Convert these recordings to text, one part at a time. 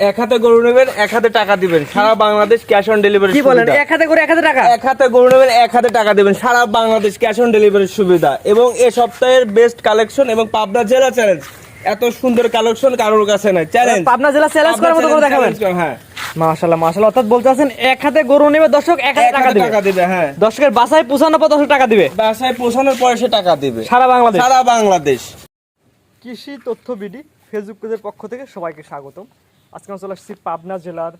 এক হাতে গরু নেবেন এক হাতে টাকা দিবেন। সারা বাংলাদেশ ক্যাশ অন ডেলিভারি কি বলেন এক হাতে করে এক হাতে টাকা? এক হাতে গরু নেবেন এক হাতে টাকা দিবেন। সারা বাংলাদেশ ক্যাশ অন ডেলিভারির সুবিধা। এবং এ সপ্তাহের বেস্ট কালেকশন এবং পাবনা জেলা চ্যালেঞ্জ এত সুন্দর কালেকশন কারোর কাছে নাই। চ্যালেঞ্জ পাবনা জেলা চ্যালেঞ্জ করার মতো করে দেখাবেন হ্যাঁ। মাশাআল্লাহ মাশাআল্লাহ। অর্থাৎ বলতে আছেন এক হাতে গরু নেবে দর্শক এক হাতে টাকা দিবে। টাকা দিবে হ্যাঁ। দর্শকের বাসায় পৌঁছানোর পর দর্শক টাকা দিবে। বাসায় পৌঁছানোর পরে সে টাকা দিবে। সারা বাংলাদেশ। সারা বাংলাদেশ। কৃষি তথ্য বিডি ফেসবুক পেজের পক্ষ থেকে সবাইকে স্বাগতম। আজকে আমরা চলে আসছি পাবনা জেলার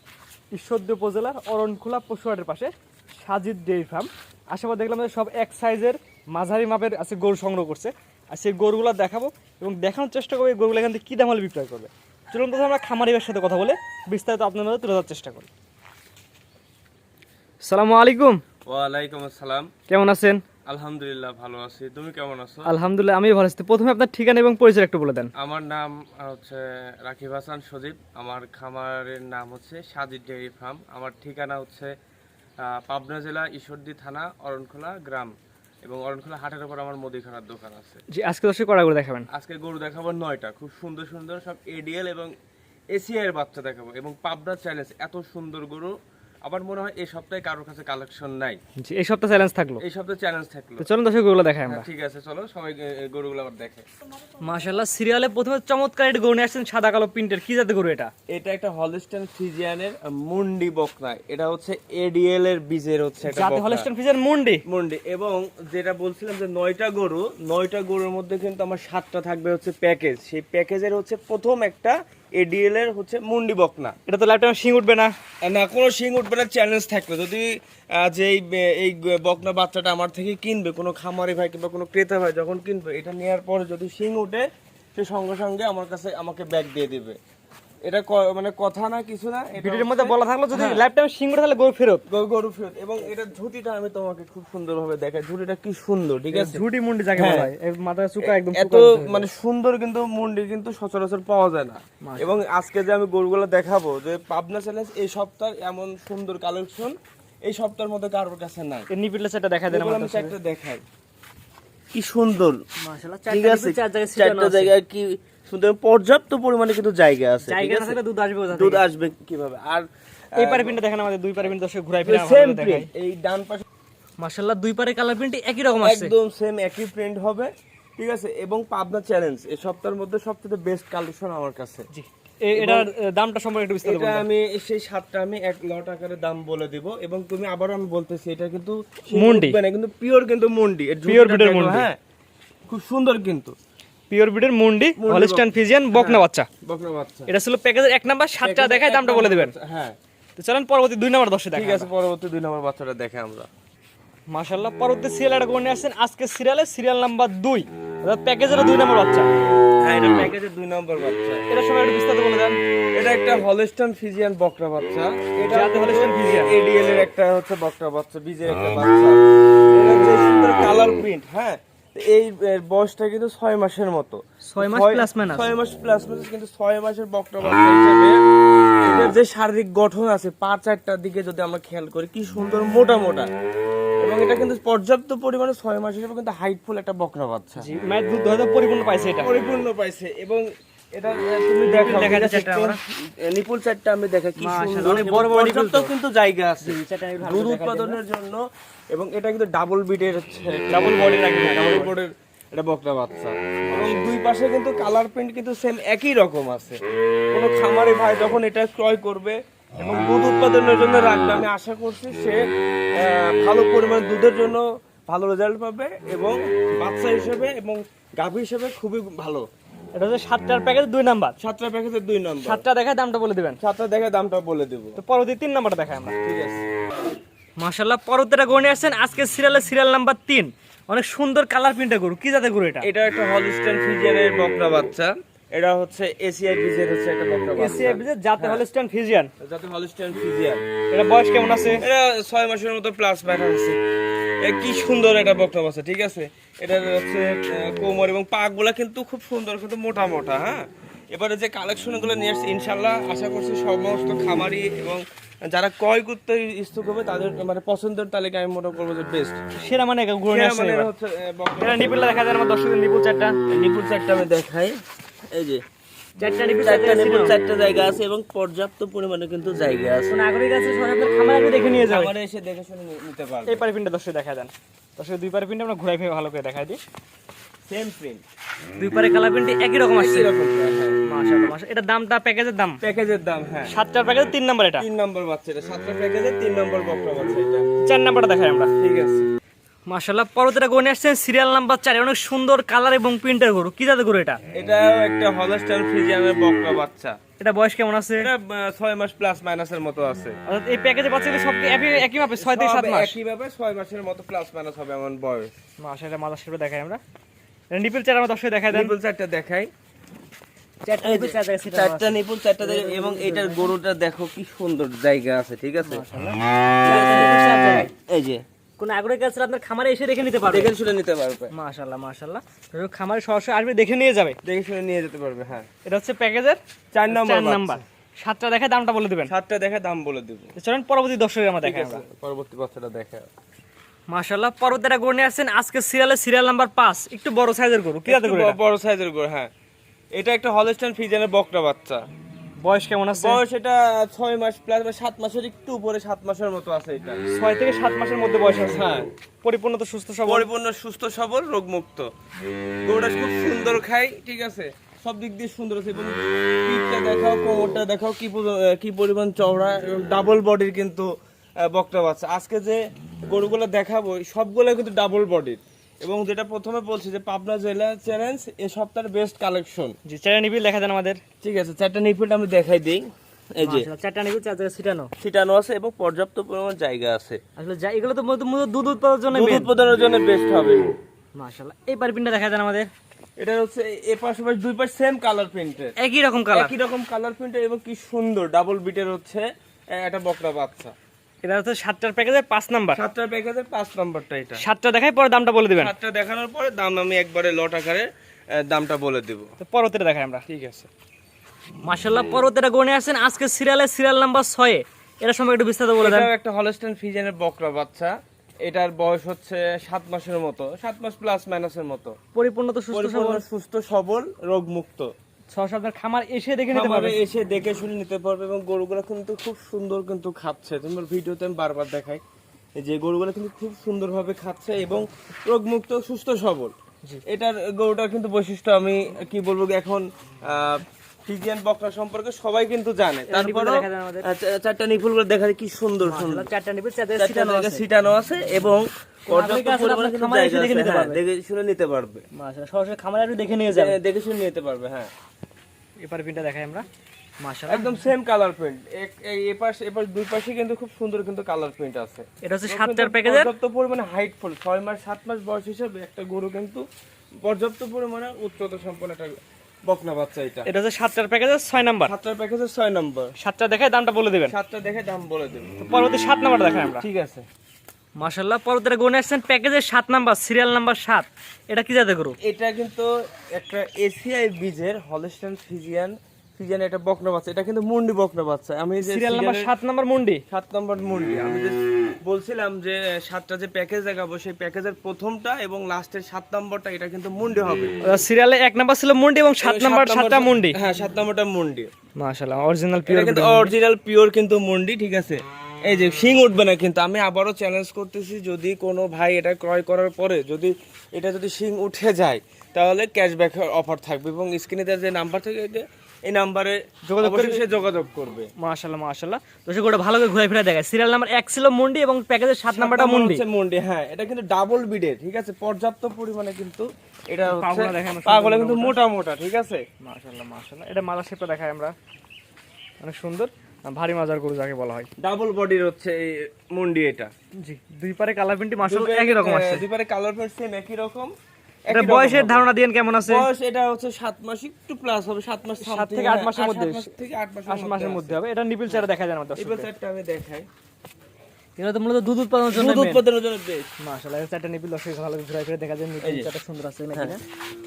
ঈশ্বরদী উপজেলার অরণখোলা পশুহাটের পাশে সাজিদ ডেইরি ফার্ম। আশেপাশে দেখলাম যে সব এক সাইজের মাঝারি মাপের আছে গরু সংগ্রহ করছে। আর সেই গরুগুলো দেখাবো এবং দেখানোর চেষ্টা করব এই গরুগুলো এখান থেকে কী দাম হলে বিক্রয় করবে। চলুন তো আমরা খামারিদের সাথে কথা বলে বিস্তারিত আপনার মধ্যে তুলে ধরার চেষ্টা করি। সালামু আলাইকুম। ওয়ালাইকুম আসসালাম। কেমন আছেন? আলহামদুলিল্লাহ ভালো আছি। তুমি কেমন আছো? আলহামদুলিল্লাহ আমি ভালো আছি। প্রথমে আপনার ঠিকানা এবং পরিচয় একটু বলে দেন। আমার নাম হচ্ছে রাকিব হাসান সজীব। আমার খামারের নাম হচ্ছে সাজিদ ডেয়ারি ফার্ম। আমার ঠিকানা হচ্ছে পাবনা জেলা ঈশ্বরদী থানা অরণখোলা গ্রাম। এবং অরণখোলা হাটের উপর আমার মুদিখানার দোকান আছে। জি আজকে দর্শক কড়া করে দেখাবেন। আজকে গরু দেখাবো নয়টা। খুব সুন্দর সুন্দর সব এডিএল এবং এসিআই এর বাচ্চা দেখাবো। এবং পাবনা চ্যালেঞ্জ এত সুন্দর গরু। আমার মনে হয় এই সপ্তাহে কারোর কাছে কালেকশন নাই। এই সপ্তাহ চ্যালেঞ্জ থাকল। এই সপ্তাহে চ্যালেঞ্জ থাকল। তো চলুন দর্শক গরুগুলো দেখাই আমরা। হ্যাঁ, ঠিক আছে চলো সবাই গরুগুলো আবার দেখে। মাশাআল্লাহ সিরিয়ালে প্রথমে চমৎকার একটা গরু নিয়ে আসছেন সাদা কালো প্রিন্টের। কি জাতের গরু এটা? এটা একটা হলিস্টান ফ্রিজিয়ানের মুন্ডি বকনা এটা হচ্ছে এডিএল এর বীজের হচ্ছে একটা জাতে। হলস্টেন ফিজের মুন্ডি? মুন্ডি এবং যেটা বলছিলাম যে নয়টা গরু নয়টা গরুর মধ্যে কিন্তু আমার সাতটা থাকবে হচ্ছে প্যাকেজ। সেই প্যাকেজের হচ্ছে প্রথম একটা এডিএল এর হচ্ছে মুন্ডি বকনা। এটা তো লাইফটাইম শিং উঠবে না। না কোনো শিং উঠবে না চ্যালেঞ্জ থাকবে। যদি যে এই এই বকনা বাচ্চাটা আমার থেকে কিনবে কোনো খামারি ভাই কিংবা কোনো ক্রেতা ভাই যখন কিনবে এটা নেওয়ার পরে যদি শিং উঠে সে সঙ্গে সঙ্গে আমার কাছে আমাকে ব্যাগ দিয়ে দিবে। এটা মানে কথা না কিছু না ভিডিওর মধ্যে বলা থাকল যদি লাইফটাইম শিং উঠে তাহলে গরু ফেরত। গরু ফেরত। এবং এটা ঝুটিটা আমি তোমাকে খুব সুন্দরভাবে দেখাই। ঝুটিটা কি সুন্দর ঠিক আছে? ঝুটি মুন্ডি যাকে হ্যাঁ। বলা হয়। মাথায় চুকা একদম এত মানে সুন্দর কিন্তু মুন্ডি কিন্তু সচরাচর পাওয়া যায় না। এবং আজকে যে আমি গরুগুলো দেখাবো যে পাবনা চ্যালেঞ্জ এই সপ্তাহ এমন সুন্দর কালেকশন এই সপ্তাহের মধ্যে কারোর কাছে নাই। নিপিটলে সেটা দেখা দেন আমি চারটা দেখাই। কি সুন্দর। মাশাআল্লাহ চারটা জায়গায় কি সুন্দর পর্যাপ্ত পরিমাণে কিন্তু জায়গা আছে জায়গা আছে? দুধ আসবে দুধ আসবে কীভাবে? আর এই পারে প্রিন্টটা দেখেন আমাদের দুই পারে প্রিন্ট দর্শক ঘুরাই ফিরে সেম দেখাই এই ডান পাশে মাশাআল্লাহ দুই পারে কালার প্রিন্ট একই রকম আছে একদম সেম একই প্রিন্ট হবে ঠিক আছে? এবং পাবনা চ্যালেঞ্জ এই সপ্তাহের মধ্যে সবচেয়ে বেস্ট কালেকশন আমার কাছে। জি এটার দামটা সম্পর্কে একটু বিস্তারিত এটা বলুন আমি সেই সাতটা আমি এক লট আকারে দাম বলে দিব এবং তুমি আবারও আমি বলতেছি এটা কিন্তু মুন্ডি। মানে কিন্তু পিওর কিন্তু মুন্ডি। এর দেখো, মুন্ডি। হ্যাঁ? খুব সুন্দর কিন্তু। পিওর ব্রিডের মুন্ডি হলস্টাইন ফিজিয়ান বকনা বাচ্চা। বকনা বাচ্চা। এটা ছিল প্যাকেজের এক নাম্বার সাতটা দেখায় দামটা বলে দিবেন। হ্যাঁ। তো চলেন পরবর্তী দুই নম্বর দশে ঠিক আছে পরবর্তী দুই নম্বর বাচ্চাটা দেখে আমরা। মাশাল্লাহ পরবর্তী সিরিয়াল একটা করে আসছেন আজকে সিরিয়ালে সিরিয়াল নাম্বার দুই। অর্থাৎ প্যাকেজের দুই নম্বর বাচ্চা। হ্যাঁ এটা প্যাকেজের দুই নম্বর বাচ্চা। এটা সময় একটু বিস্তারিত বলে দেন। এটা একটা হলস্টন ফিজিয়ান বকরা বাচ্চা। এটা Holstein Friesian। এডিএল এর একটা হচ্ছে বকরা বাচ্চা বীজের একটা বাচ্চা। এটা যে সুন্দর কালার প্রিন্ট হ্যাঁ। এই বয়সটা কিন্তু ছয় মাসের মতো। ছয় মাস প্লাস। ছয় মাস প্লাস মাইনাস কিন্তু ছয় মাসের বকরা বাচ্চা হিসেবে এটার যে শারীরিক গঠন আছে পাঁচ চারটার দিকে যদি আমরা খেয়াল করি কি সুন্দর মোটা মোটা। এবং এটা কিন্তু পর্যাপ্ত পরিমাণে ছয় মাস হিসেবে কিন্তু হাইটফুল একটা বকরা বাচ্চা জি মায়ের দুধ হয়তো পরিপূর্ণ পাইছে এটা। পরিপূর্ণ পাইছে এবং এটা তুমি দেখো দেখা যাচ্ছে আমরা। নিপুল চারটা আমি দেখা কি সুন্দর। অনেক বড় বড় নিপুল তো। কিন্তু জায়গা আছে। দুধ উৎপাদনের জন্য এবং এটা কিন্তু ডাবল বিডের ডাবল বডি রাখবে ডাবল বোর্ডের এটা বকরা বাচ্চা। এবং দুই পাশে কিন্তু কালার প্রিন্ট কিন্তু সেম একই রকম আছে। কোনো খামারে ভাই যখন এটা ক্রয় করবে এবং দুধ উৎপাদনের জন্য রাখবে আমি আশা করছি সে আহ, ভালো পরিমাণ দুধের জন্য ভালো রেজাল্ট পাবে এবং বাচ্চা হিসেবে এবং গাভী হিসেবে খুবই ভালো। এটা হচ্ছে সাতটার প্যাকেজ দুই নাম্বার। সাতটা প্যাকেজের দুই নম্বর। সাতটা দেখায় দামটা বলে দিবেন। সাতটা দেখে দামটা বলে দেবো। তো পরবর্তী তিন নাম্বারটা দেখায় আমরা। ঠিক আছে। মাশাল্লাহ পরবর্তীটা গড়ে আসছেন। আজকে সিরিয়ালে সিরিয়াল নাম্বার তিন। অনেক সুন্দর কালার প্রিন্টে গরু। কি জাতের গরু এটা? এটা একটা হলিস্টান ফিজিয়ানের বকরা বাচ্চা। এটা হচ্ছে এসিআই বিজের হচ্ছে একটা বকরা এসিআই বিজে জাতে হলস্টাইন ফিজিয়ান যাতে হলিস্টান ফিজিয়ান এটা বয়স কেমন আছে? এটা ছয় মাসের মতো প্লাস ব্যাটার আছে। কি সুন্দর এটা বকরা বাচ্চা ঠিক আছে? এটা হচ্ছে কোমর এবং পাকগুলা কিন্তু খুব সুন্দর কিন্তু মোটা মোটা হ্যাঁ? এবারে যে কালেকশনগুলো নিয়ে আসছে ইনশাল্লাহ আশা করছি সমস্ত খামারি এবং যারা ক্রয় করতে ইচ্ছুক হবে তাদের মানে পছন্দের তালিকা আমি মনে করব যে বেস্ট সেরা মানে নিপুলটা দেখা যায় আমার দর্শকের নিপুল চারটা। নিপুল চারটা আমি দেখাই। এই যে চারটা জায়গা আছে এবং পর্যাপ্ত পরিমাণে কিন্তু জায়গা আছে। নাগরিক আছে খামার আগে দেখে নিয়ে যাবে। খামারে এসে দেখে শুনে নিতে পারবে। এই দর্শক দেখা দেন। দর্শক দুই আমরা ঘুরাই ফিরে ভালো করে দেখাই দিই। সেম প্রিন্ট দুই পারে কালার প্রিন্ট একই রকম আসছে। এরকম হ্যাঁ মাশাআল্লাহ মাশাআল্লাহ। এটা দামটা প্যাকেজের দাম? প্যাকেজের দাম হ্যাঁ। সাতটার প্যাকেজ তিন নাম্বার এটা? তিন নম্বর বাচ্চা এটা সাতটা প্যাকেজে তিন নম্বর বকরা বাচ্চা এটা। চার নাম্বারটা দেখাই আমরা। ঠিক আছে। মাশাআল্লাহ পরবর্তীটা গনে আসছেন সিরিয়াল নাম্বার চারে। অনেক সুন্দর কালার এবং প্রিন্টের গরু। কি জাতের গরু এটা? এটা একটা হলস্টাইন ফ্রিজিয়ানের বকরা বাচ্চা। এটা বয়স কেমন আছে? এটা আহ, ছয় মাস প্লাস মাইনাসের মতো আছে। অর্থাৎ এই প্যাকেজে বাচ্চাগুলো সব একই একই মাপে ছয় থেকে সাত মাস? একই ভাবে ছয় মাসের মতো প্লাস মাইনাস হবে এমন বয়স। মাসা এটা মাদার শেপে দেখাই আমরা। নিপিল চার আমরা দর্শক দেখাই দেন। নিপুল চারটা দেখাই। চারটা নিপিল চারটা এবং এটার গরুটা দেখো কি সুন্দর জায়গা আছে ঠিক আছে? এই যে কোন আপনার খামারে এসে দেখে নিতে পারবে? দেখে শুনে নিতে পারবে। মাশাআল্লাহ মাশাআল্লাহ। খামারে সরাসরি আসবে দেখে নিয়ে যাবে। দেখে শুনে নিয়ে যেতে পারবে হ্যাঁ। এটা হচ্ছে প্যাকেজের চার নম্বর চার নাম্বার। সাতটা দেখে দামটা বলে দিবেন। সাতটা দেখে দাম বলে দিব। চলেন পরবর্তী দর্শকের আমরা পরবর্তী বাচ্চাটা দেখে মাশাআল্লাহ পরবর্তীটা গরু নিয়ে আসছেন। আজকে সিরিয়ালে সিরিয়াল নাম্বার পাঁচ। একটু বড় সাইজের গরু। কি বড় সাইজের গরু হ্যাঁ। এটা একটা হলস্টাইন ফ্রিজিয়ানের বকরা বাচ্চা। বয়স কেমন আছে? বয়স এটা ছয় মাস প্লাস সাত মাসের একটু উপরে সাত মাসের মতো আছে এটা। ছয় থেকে সাত মাসের মধ্যে বয়স আছে। হ্যাঁ। পরিপূর্ণ তো সুস্থ সবল? পরিপূর্ণ সুস্থ সবল রোগমুক্ত। গরুটা খুব সুন্দর খাই ঠিক আছে? সব দিক দিয়ে সুন্দর আছে। এবং পিঠটা দেখাও কোমরটা দেখাও কি কি পরিমাণ চওড়া ডাবল বডির কিন্তু বকটা বাচ্চা আজকে যে গরুগুলো দেখাবো সবগুলো কিন্তু ডাবল বডির এবং যেটা প্রথমে বলছি যে পাবনা জেলা চ্যালেঞ্জ এ সপ্তাহের বেস্ট কালেকশন জি চারটা নিপিল দেখা দেন আমাদের। ঠিক আছে চারটা নিপুলটা আমি দেখাই দিই। এই যে চারটা নিপিল চার জায়গায় ছিটানো। ছিটানো আছে এবং পর্যাপ্ত পরিমাণ জায়গা আছে। আসলে এগুলো তো মূলত দুধ উৎপাদনের জন্য দুধ উৎপাদনের জন্য বেস্ট হবে। মাশাআল্লাহ এই পারপিনটা দেখা দেন আমাদের। এটা হচ্ছে এ পাশে পাশে দুই পাশ সেম কালার প্রিন্টের একই রকম কালার একই রকম কালার প্রিন্টের এবং কি সুন্দর ডাবল বিটের হচ্ছে এ, একটা বকরা বাচ্চা। এটা হচ্ছে সাতটার প্যাকেজের পাঁচ নাম্বার। সাতটা প্যাকেজের পাঁচ নম্বরটা এটা। সাতটা দেখাই পরে দামটা বলে দিবেন। সাতটা দেখানোর পরে দাম আমি একবারে লট আকারে দামটা বলে দেব। তো পরবর্তীটা দেখাই আমরা। ঠিক আছে। মাশাআল্লাহ পরবর্তীটা গনে আসছেন আজকে সিরিয়ালে সিরিয়াল নাম্বার ছয়ে। এটা সম্পর্কে একটু বিস্তারিত বলে দেন। একটা হলস্টেন ফিজেনের বকরা বাচ্চা। এটার বয়স হচ্ছে সাত মাসের মতো। সাত মাস প্লাস মাইনাসের মতো। পরিপূর্ণ তো সুস্থ সবল। সুস্থ সবল রোগমুক্ত। আপনার খামার এসে দেখে নিতে পারবে। এসে দেখে শুনে নিতে পারবে এবং গরুগুলো কিন্তু খুব সুন্দর কিন্তু খাচ্ছে। তোমার ভিডিওতে আমি বারবার দেখাই। যে গরুগুলো কিন্তু খুব সুন্দরভাবে খাচ্ছে এবং রোগমুক্ত সুস্থ সবল। এটার গরুটার কিন্তু বৈশিষ্ট্য আমি কি বলব এখন ফিজিয়ান সম্পর্কে সবাই কিন্তু জানে। তারপরে দেখা। চারটা নিপুলগুলো দেখা যায় কি সুন্দর সুন্দর। চারটা নিপিল চারটা জায়গায় জায়গায় ছিটানো আছে। এবং পর্যাপ্ত কাছে পরিমাণে আপনার কিন্তু খামারে এসে জায়গা দেখে আছে, নিতে পারবে। দেখে শুনে নিতে পারবে। সরাসরি খামারে একটু দেখে নিয়ে যাবে দেখে শুনে নিতে পারবে হ্যাঁ। এপারে পিনটা দেখাই আমরা। একদম সেম কালার প্রিন্ট এপাশ এপাশ দুই পাশে কিন্তু খুব সুন্দর কিন্তু কালার প্রিন্ট আছে। এটা হচ্ছে সাতটার প্যাকেজের পর্যাপ্ত পরিমাণে হাইট ছয় মাস সাত মাস বয়স হিসেবে একটা গরু কিন্তু পর্যাপ্ত পরিমাণে উচ্চতা সম্পন্ন একটা বকনা বাচ্চা এটা। এটা হচ্ছে সাতটার প্যাকেজের ছয় নাম্বার সাতটার প্যাকেজের ছয় নাম্বার সাতটা দেখায় দামটা বলে দেবেন। সাতটা দেখে দাম বলে দেবে। পরবর্তী সাত নাম্বার দেখাই আমরা। ঠিক আছে। মাশাআল্লাহ পরবর্তীটা গুনে আসছেন প্যাকেজের সাত নাম্বার সিরিয়াল নাম্বার সাত। এটা কি জাতে গরু? এটা কিন্তু একটা এসিআই বীজের হলস্টাইন ফিজিয়ান বকনা বাচ্চা এটা কিন্তু মুন্ডি বকনা বাচ্চা। আমি যে সিরিয়াল নাম্বার সিরিয়ালের- নাম্বার মুন্ডি। সাত নম্বর মুন্ডি। আমি যে বলছিলাম যে সাতটা যে প্যাকেজ দেখাবো সেই প্যাকেজের প্রথমটা এবং লাস্টের সাত নম্বরটা এটা কিন্তু মুন্ডি হবে। সিরিয়ালে এক নাম্বার ছিল মুন্ডি এবং সাত নাম্বার সাতটা মুন্ডি। হ্যাঁ সাত নম্বরটা মুন্ডি। মাশাআল্লাহ অরিজিনাল পিওর কিন্তু অরিজিনাল পিওর কিন্তু মুন্ডি ঠিক আছে? এই যে শিং উঠবে না কিন্তু আমি আবারও চ্যালেঞ্জ করতেছি যদি কোনো ভাই এটা ক্রয় করার পরে যদি এটা যদি শিং উঠে যায় তাহলে ক্যাশব্যাক অফার থাকবে এবং স্ক্রিনে যে নাম্বার থেকে এই নাম্বারে যোগাযোগ করে সে যোগাযোগ করবে। মাশাআল্লাহ মাশাআল্লাহ। দর্শক ওটা ভালো করে ঘুরে ফিরে দেখায়। সিরিয়াল নাম্বার এক ছিল মুন্ডি এবং প্যাকেজের সাত নাম্বারটা নাম্বার মুন্ডি। হচ্ছে মুন্ডি হ্যাঁ। এটা কিন্তু ডাবল বিডের ঠিক আছে? পর্যাপ্ত পরিমাণে কিন্তু এটা পাগুলো কিন্তু মোটা মোটা ঠিক আছে? মাশাআল্লাহ মাশাআল্লাহ। এটা মালা শেপটা দেখাই আমরা। অনেক সুন্দর। ভারী মাজার গরু যাকে বলা হয়। ডাবল বডির হচ্ছে এই মুন্ডি এটা। জি দুই পারে কালার প্রিন্টই মাশাআল্লাহ একই রকম আছে দুপারে কালার প্রিন্ট সেম একই রকম। এটা বয়সের ধারণা কেমন আছে? বয়স এটা হচ্ছে সাত মাস একটু প্লাস হবে সাত মাস সাত থেকে আট হ্যাঁ, মাসের মধ্যে। সাত থেকে আট মাসের মধ্যে হবে। এটা নিপিল চারা দেখা যায় না দর্শক এবার চারটা আমি দেখাই। এগুলো তো মূলত দুধ উৎপাদনের জন্য দুধ উৎপাদনের জন্য বেশ। মাশাআল্লাহ এই চারটা নিপিল দর্শক ভালো ঘুরে ফিরে দেখা যায় নিপিল চারটা সুন্দর আছে নাকি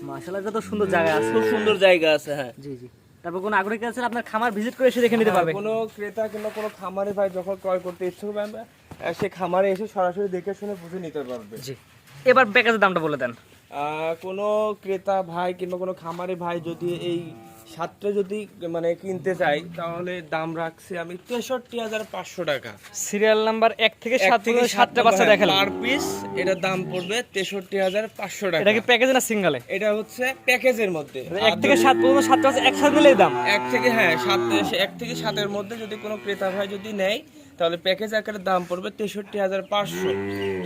মাশাআল্লাহ এটা তো সুন্দর জায়গা আছে। খুব সুন্দর জায়গা আছে হ্যাঁ। জি জি। তারপর কোন আগ্রহী আছে? আপনার খামার ভিজিট করে এসে দেখে নিতে পারবে। কোনো ক্রেতা কিংবা কোনো খামারে ভাই যখন ক্রয় করতে ইচ্ছুক সে খামারে এসে সরাসরি দেখে শুনে বুঝে নিতে পারবে। জি। এবার প্যাকেজের দামটা বলে দেন। কোনো ক্রেতা ভাই কিংবা কোনো খামারে ভাই যদি এই সাতটা যদি মানে কিনতে চাই তাহলে দাম রাখছি আমি তেষট্টি হাজার পাঁচশো টাকা। সিরিয়াল নাম্বার এক থেকে সাত থেকে সাতটা বাচ্চা দেখালাম। পার পিস এটার দাম পড়বে তেষট্টি হাজার পাঁচশো টাকা। এটা কি প্যাকেজ না সিঙ্গেলে এটা হচ্ছে প্যাকেজের মধ্যে। এক থেকে সাত পর্যন্ত সাতটা বাচ্চা একসাথে নিলেই দাম। এক থেকে হ্যাঁ সাত এক থেকে সাতের মধ্যে যদি কোনো ক্রেতা ভাই যদি নেয় তাহলে প্যাকেজ আকারের দাম পড়বে তেষট্টি হাজার পাঁচশো।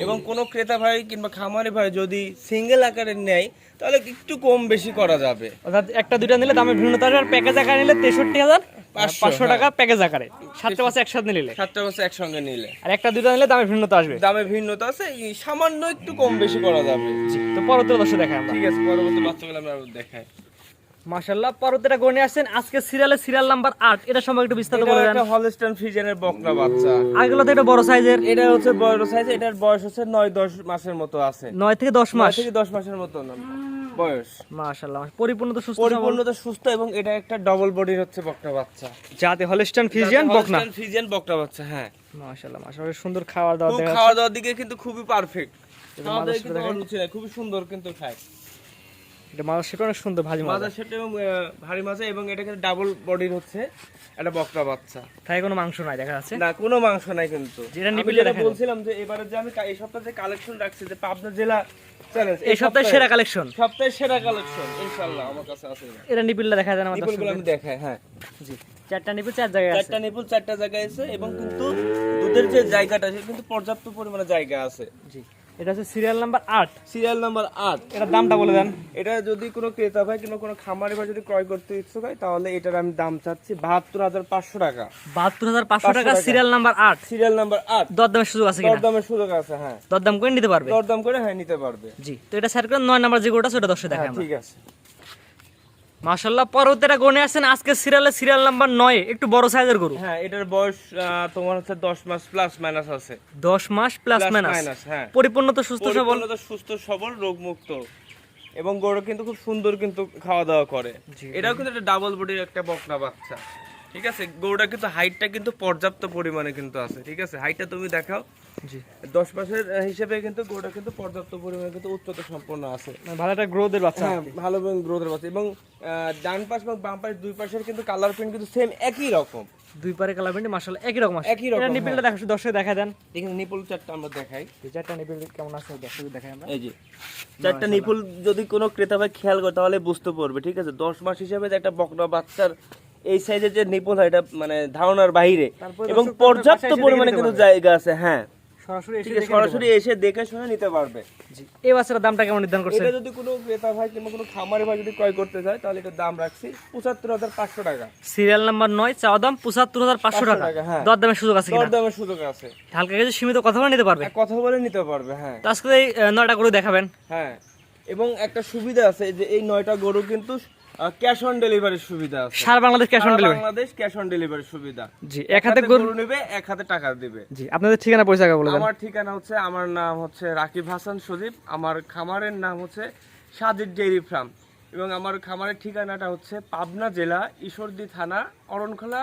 এবং কোনো ক্রেতা ভাই কিংবা খামারি ভাই যদি সিঙ্গেল আকারের নেয় তাহলে একটু কম বেশি করা যাবে। অর্থাৎ একটা দুইটা নিলে দামের ভিন্নতা আসবে আর প্যাকেজ আকারে নিলে তেষট্টি হাজার পাঁচশো, হ্যাঁ। টাকা প্যাকেজ আকারে। সাতটা বাচ্চা একসাথে নিলে। সাতটা বছর একসঙ্গে নিলে। আর একটা দুইটা নিলে দামে ভিন্নতা আসবে। দামে ভিন্নতা আছে সামান্য একটু কম বেশি করা যাবে। তো পরবর্তী দর্শক দেখাই আমরা। ঠিক আছে পরবর্তী বাচ্চাগুলো আমরা আরও দেখাই। আসছেন আজকে সিরিয়ালে সিরিয়াল নাম্বার এটা সম্পর্কে একটু বিস্তারিত এটা হলস্টাইন বকনা বাচ্চা। আগেগুলো তো এটা বড় সাইজের এটা হচ্ছে বড় সাইজ এটার বয়স হচ্ছে মাসের মতো আছে। থেকে দশ নয় মাস। থেকে দশ মাসের মতো বয়স। মাশাল্লাহ পরিপূর্ণ তো সুস্থ সবল। পরিপূর্ণতা সুস্থ এবং এটা একটা ডবল বডির হচ্ছে বকনা যাতে বকনা। ফ্রিজিয়ান বকনা বাচ্চা হ্যাঁ। সুন্দর দেখা খাওয়া দাওয়ার দিকে কিন্তু খুবই পারফেক্ট খাওয়া দাওয়া কিন্তু খুবই সুন্দর কিন্তু খায়। এটা সেটা অনেক সুন্দর মাদার সেট এবং ভারী মাছে এবং এটা কিন্তু ডাবল বডির হচ্ছে একটা বকনা বাচ্চা। তাই কোনো মাংস নাই দেখা যাচ্ছে? না কোনো মাংস নাই কিন্তু। যেটা বলছিলাম যে এবারে যে আমি এই সপ্তাহে যে কালেকশন রাখছি যে পাবনা জেলা এই সপ্তাহে সেরা কালেকশন সপ্তাহের সেরা কালেকশন ইনশাআল্লাহ আমার কাছে আছে এটা। নিপিলটা দেখা যায় নিপুলগুলো আমি দেখাই হ্যাঁ। জি। চারটা নিপিল চার জায়গায় আছে। চারটা নিপুল চারটা জায়গায় আছে এবং কিন্তু দুধের যে জায়গাটা সে কিন্তু পর্যাপ্ত পরিমাণে জায়গা আছে। জি। এটা হচ্ছে সিরিয়াল নাম্বার আট। সিরিয়াল নাম্বার আট। এটার দামটা বলে দেন। এটা যদি কোনো ক্রেতা ভাই কিংবা কোনো খামারি ভাই যদি ক্রয় করতে ইচ্ছুক হয় তাহলে এটার আমি দাম চাচ্ছি বাহাত্তর হাজার পাঁচশো টাকা। বাহাত্তর হাজার পাঁচশো টাকা। সিরিয়াল নাম্বার আট। সিরিয়াল নাম্বার আট। দরদামের সুযোগ আছে দরদামের সুযোগ আছে হ্যাঁ। দরদাম করে নিতে পারবে? দরদাম করে হ্যাঁ নিতে পারবে। জি তো এটা স্যার করে নয় নাম্বার যে গোটা সেটা দশে হ্যাঁ ঠিক আছে। মাশাল্লাহ পর্বতেরা গনে আসছেন আজকে সিরিয়ালে সিরিয়াল নাম্বার নয় একটু বড় সাইজের গরু। হ্যাঁ এটার বয়স তোমার হচ্ছে দশ মাস প্লাস মাইনাস আছে। দশ মাস প্লাস মাইনাস হ্যাঁ। পরিপূর্ণ তো সুস্থ সবল। পরিপূর্ণতা সুস্থ সবল রোগমুক্ত। এবং গরু কিন্তু খুব সুন্দর কিন্তু খাওয়া দাওয়া করে এটাও কিন্তু একটা ডাবল বডির একটা বকনা বাচ্চা। ঠিক আছে? গরুটা কিন্তু হাইটটা কিন্তু পর্যাপ্ত পরিমাণে কিন্তু আছে ঠিক আছে? হাইটটা তুমি দেখাও। জি। দশ মাসের হিসেবে কিন্তু গরুটা কিন্তু পর্যাপ্ত পরিমাণে কিন্তু উচ্চতা সম্পন্ন আছে। মানে ভালো একটা গ্রোথের বাচ্চা। হ্যাঁ ভালো এবং গ্রোথের বাচ্চা। এবং ডান পাশ এবং বাম পাশ দুই পাশের কিন্তু কালার প্রিন্ট কিন্তু সেম একই রকম। দুই পারে কালার প্যান্ট মাশাল্লাহ একই রকম আছে। একই রকম, নিপিলটা দেখা দর্শক দেখা দেন। এখানে নিপুল চারটা আমরা দেখাই। চারটা নিপিল কেমন আছে দর্শক দেখাই আমরা। এই যে চারটা নিপুল যদি কোনো ক্রেতা ভাই খেয়াল করে তাহলে বুঝতে পারবে ঠিক আছে? দশ মাস হিসেবে একটা বকনা বাচ্চার এই সাইজের যে নিপুল হয় এটা মানে ধারণার বাইরে এবং পর্যাপ্ত পরিমাণে কিন্তু জায়গা আছে হ্যাঁ। সরাসরি এসে দেখে শুনে নিতে পারবে। জি এই বাচ্চাটার দামটা কেমন নির্ধারণ করছে এটা যদি কোনো ক্রেতা ভাই কিংবা কোনো খামারি ভাই যদি ক্রয় করতে চায় তাহলে এটার দাম রাখছি পঁচাত্তর হাজার পাঁচশো টাকা। সিরিয়াল নাম্বার নয় চাওয়া দাম পঁচাত্তর হাজার পাঁচশো টাকা। হ্যাঁ। দরদামের সুযোগ আছে সুযোগ আছে। হালকা কিছু সীমিত কথা বলে নিতে পারবে? কথা বলে নিতে পারবে হ্যাঁ। আজকে এই নয়টা গরু দেখাবেন। হ্যাঁ এবং একটা সুবিধা আছে যে এই নয়টা গরু কিন্তু ক্যাশ অন ডেলিভারির সুবিধা আছে। সারা Bangladesh cash on delivery Bangladesh cash on সুবিধা। জি এক হাতে গরু নেবে এক হাতে টাকা দিবে। জি আপনাদের ঠিকানা পয়সা বলে দেন। আমার ঠিকানা হচ্ছে আমার নাম হচ্ছে রাকিব হাসান সজীব আমার খামারের নাম হচ্ছে সাজিদ ডেইরি ফার্ম এবং আমার খামারের ঠিকানাটা হচ্ছে পাবনা জেলা ঈশ্বরদী থানা অরণখোলা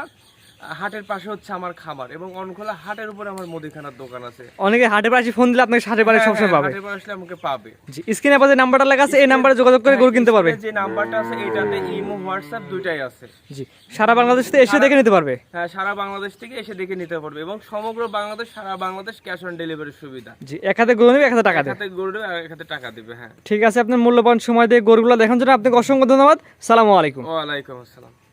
হাটের পাশে হচ্ছে আমার খামার এবং অরণখোলা হাটের উপরে আমার মুদিখানার দোকান আছে। অনেকে হাটে পাশে ফোন দিলে আপনাকে হাটে পাশে হ্যাঁ, সবসময় হ্যাঁ, পাবে। হাটের পাশে আমাকে পাবে। জি স্ক্রিনে আপনাদের নাম্বারটা লেখা আছে এই নাম্বারে যোগাযোগ করে গরু কিনতে পারবে। যে নাম্বারটা আছে এটাতে ইমো হোয়াটসঅ্যাপ দুইটাই আছে। জি সারা বাংলাদেশ থেকে এসে দেখে নিতে পারবে। হ্যাঁ সারা বাংলাদেশ থেকে এসে দেখে নিতে পারবে এবং সমগ্র বাংলাদেশ সারা বাংলাদেশ ক্যাশ অন ডেলিভারির সুবিধা। জি এক হাতে গরু নেবে এক হাতে টাকা এক দেবে। হাতে গরু আর এক হাতে টাকা দিবে হ্যাঁ। ঠিক আছে আপনার মূল্যবান সময় দিয়ে গরুগুলো দেখার জন্য আপনাকে অসংখ্য ধন্যবাদ। সালামু আলাইকুম। ওয়া আলাইকুম আসসালাম।